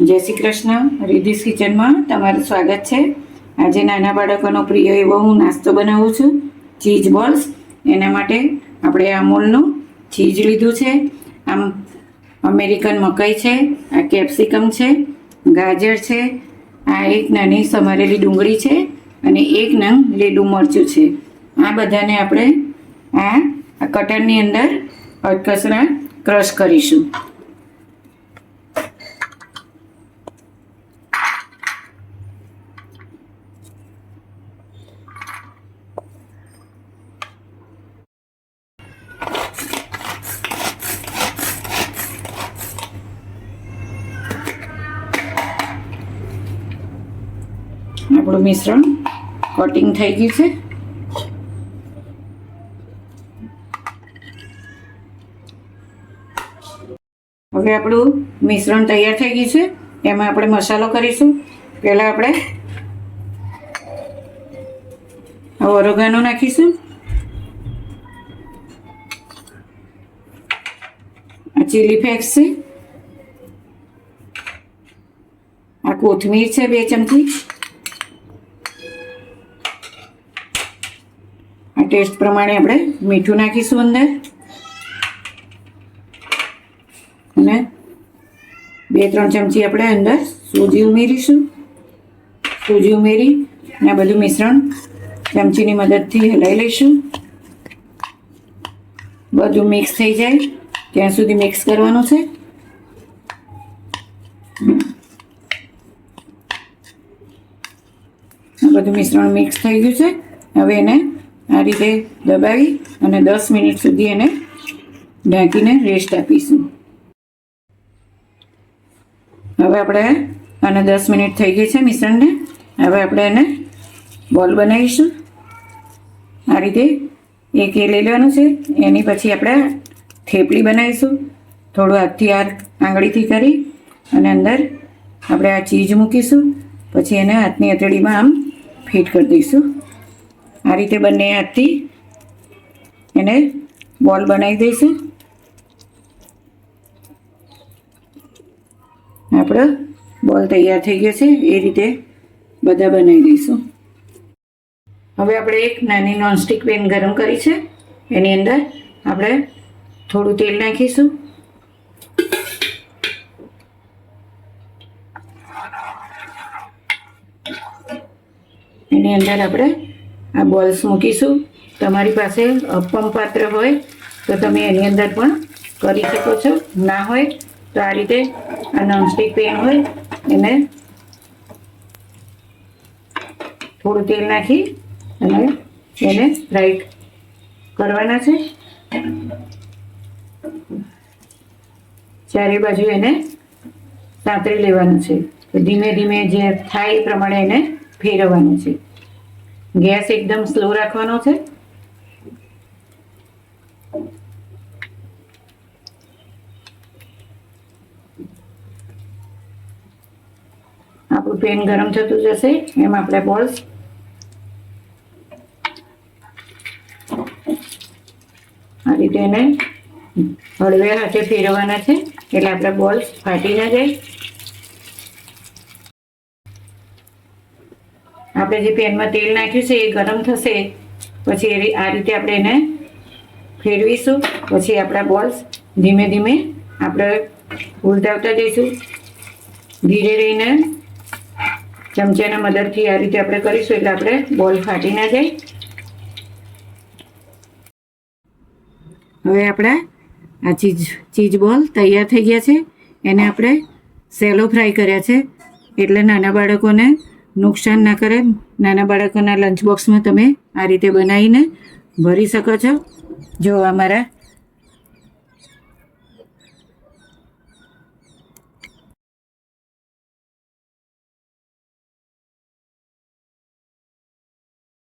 જય શ્રી કૃષ્ણ રિધિસ કિચનમાં તમારું સ્વાગત છે. આજે નાના બાળકોનો પ્રિય એવો હું નાસ્તો બનાવું છું, ચીઝ બોલ્સ. એના માટે આપણે અમૂલનું ચીઝ લીધું છે. આમ અમેરિકન મકાઈ છે, આ કેપ્સિકમ છે, ગાજર છે, આ એક નાની સમારેલી ડુંગળી છે અને એક નંગ લીલું મરચું છે. આ બધાને આપણે આ કટરની અંદર અટકસરા ક્રશ કરીશું. આપણું મિશ્રણ કટિંગ થઈ ગયું છે. હવે આપણું મિશ્રણ તૈયાર થઈ ગયું છે. એમાં આપણે મસાલો કરીશું. પહેલાં આપણે ઓરોગાનો નાખીશું. આ ચીલી ફ્લેક્સ છે. આ કોથમીર છે બે ચમચી. ટેસ્ટ પ્રમાણે આપણે મીઠું નાખીશું અંદર. અને બે, ત્રણ ચમચી આપણે અંદર સૂજી ઉમેરીશું. સૂજી ઉમેરી અને બધું મિશ્રણ ચમચીની મદદથી હલાવી લઈશું. બધું મિક્સ થઈ જાય ત્યાં સુધી મિક્સ કરવાનું છે. બધું મિશ્રણ મિક્સ થઈ ગયું છે. હવે એને આ રીતે દબાવી અને દસ મિનિટ સુધી એને ઢાંકીને રેસ્ટ આપીશું. હવે આપણે આને દસ મિનિટ થઈ ગઈ છે મિશ્રણને. હવે આપણે એને બોલ બનાવીશું. આ રીતે એક એ લઈ લેવાનું છે. એની પછી આપણે થેપલી બનાવીશું. થોડું હાથથી આ આંગળીથી કરી અને અંદર આપણે આ ચીજ મૂકીશું. પછી એને હાથની હથેળીમાં આમ ફિટ કરી દઈશું. આ રીતે બંને હાથથી એને બોલ બનાવી દઈશું. આપણો બોલ તૈયાર થઈ ગયો છે, એ રીતે બધા બનાવી દઈશું. હવે આપણે એક નાની નોનસ્ટિક પેન ગરમ કરી છે, એની અંદર આપણે થોડું તેલ નાખીશું. એની અંદર આપણે આ બોલ્સ મૂકીશું. તમારી પાસે અપમ પાત્ર હોય તો તમે એની અંદર પણ કરી શકો છો. ના હોય તો આ રીતે આ નોનસ્ટિક પેન હોય એને થોડું તેલ નાખી અને એને ફ્રાય કરવાના છે. ચારે બાજુ એને સાંતળી લેવાનું છે. ધીમે ધીમે જે થાય એ પ્રમાણે એને ફેરવવાનું છે. ગેસ એકદમ સ્લો રાખવાનો છે. આપણું પેન ગરમ થતું જશે, એમ આપણે બોલ્સ. આ રીતે એને હળવે હાથે ફેરવવાના છે, એટલે આપણે બોલ્સ ફાટી ના જાય. આપણે જે પેનમાં તેલ નાખ્યું છે એ ગરમ થશે. પછી આ રીતે આપણે એને ફેરવીશું. પછી આપણા બોલ્સ ધીમે ધીમે આપણે ઉલટાવતા જઈશું. ધીરે રહીને ચમચાના મદદથી આ રીતે આપણે કરીશું એટલે આપણે બોલ ફાટી ના જાય. હવે આપણા આ ચીજ ચીજ બોલ તૈયાર થઈ ગયા છે. એને આપણે સેલો ફ્રાય કર્યા છે. એટલે નાના બાળકોને નુકસાન ના કરે. નાના બાળકોના લંચ બોક્સમાં તમે આ રીતે બનાવીને ભરી શકો છો. જો અમારા